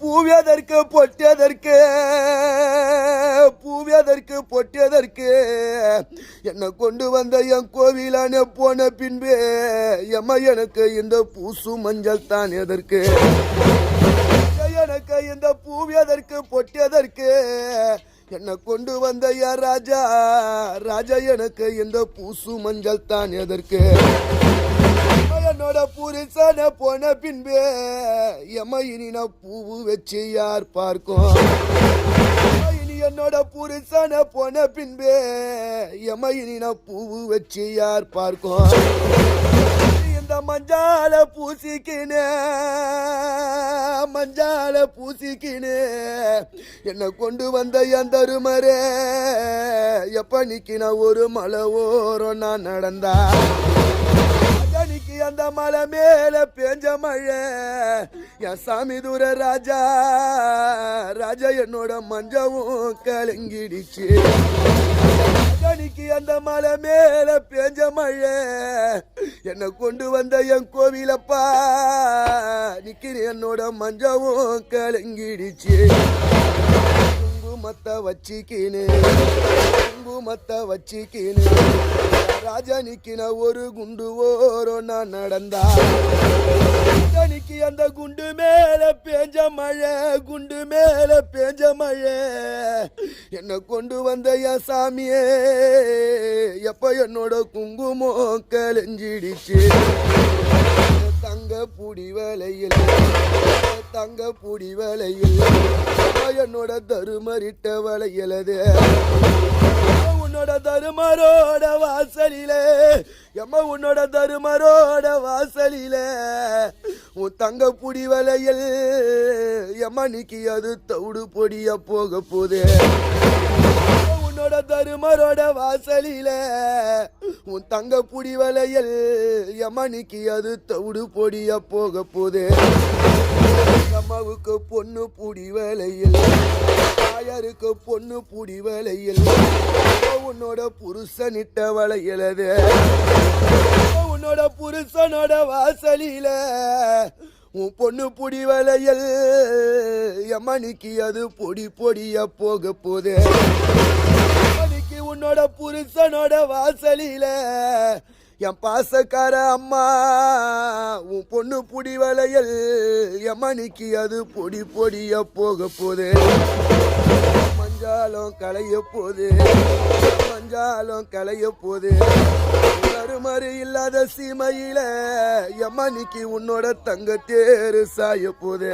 பூவியதற்கு பொட்டியதற்கு பூவியதற்கு பொட்டியதற்கு. என்னை கொண்டு வந்த என் கோவிலான போன பின்பே எம்ம எனக்கு இந்த பூசு மஞ்சள் தான் எதற்கு? எனக்கு இந்த பூவியதற்கு பொட்டியதற்கு. என்னை கொண்டு வந்த என் ராஜா ராஜா எனக்கு இந்த பூசு மஞ்சள் தான் எதற்கு? என்னோட புருஷன போன பின்பு எம இனி நான் பூவு வச்சு யார் பார்க்கும்? இனி என்னோட புருஷன போன பின்பு எம இனி நான் பூவு வச்சு யார் பார்க்கும்? இந்த மஞ்சால பூசிக்கினே மஞ்சால பூசிக்கினே என்னை கொண்டு வந்த என் தருமரே எப்ப நிக்கின ஒரு மலை ஓரம் நான் நடந்தா? அந்த மலை மேல பேஞ்ச மழை. என் சாமி தூர ராஜா ராஜா என்னோட மஞ்சவும் கலங்கிடுச்சு. அன்னைக்கு அந்த மலை மேல பேஞ்ச மழை. என்னை கொண்டு வந்த என் கோவிலப்பா நிக்கிறேன் என்னோட மஞ்சவும் கலங்கிடுச்சு. குங்குமத்தை வச்சிக்கினு. குங்குமத்தை வச்சிக்கினு. ராஜானிக்கின ஒரு குண்டு ஓரம் நான் நடந்தா. ராஜானிக்கு அந்த குண்டு மேல பேஞ்ச மழை குண்டு மேல பேஞ்ச மழை. என்னை கொண்டு வந்த என் சாமியே எப்ப என்னோட குங்குமம் கலைஞ்சிடுச்சு தங்க புடி வேலையில் தங்க புடி வலையில் என்னோட தருமரிட்ட வலையிலது உன்னோட தருமரோட வாசலிலே எம்ம உன்னோட தருமரோட வாசலிலே. உன் தங்க புடி வலையில் எம்ம நிக்கி அது தவிடு பொடிய போக போதே உன்னோட தருமரோட வாசலில உன் தங்க புடி வலையில் யமனிக்கு அது தவிடு பொடிய போக போதே அம்மாவுக்கு பொண்ணு புடி வேலையில் தாயாருக்கு பொண்ணு புடி வேலையில் உன்னோட புருஷனிட்ட வளையலது உன்னோட புருஷனோட வாசலில. உன் பொண்ணு பொடி வளையல் எம்மனிக்கு அது பொடி பொடிய போக போது. அன்னைக்கு உன்னோட புருஷனோட வாசலில. என் பாசக்கார அம்மா உன் பொண்ணு புடி வளையல் மணிக்கு அது பொடி பொடிய போக போது மஞ்சாலம் களைய போது மஞ்சாலம் களைய போது மறுமறு இல்லாத சீமையில எம்மணிக்கு உன்னோட தங்க தேரு சாய போது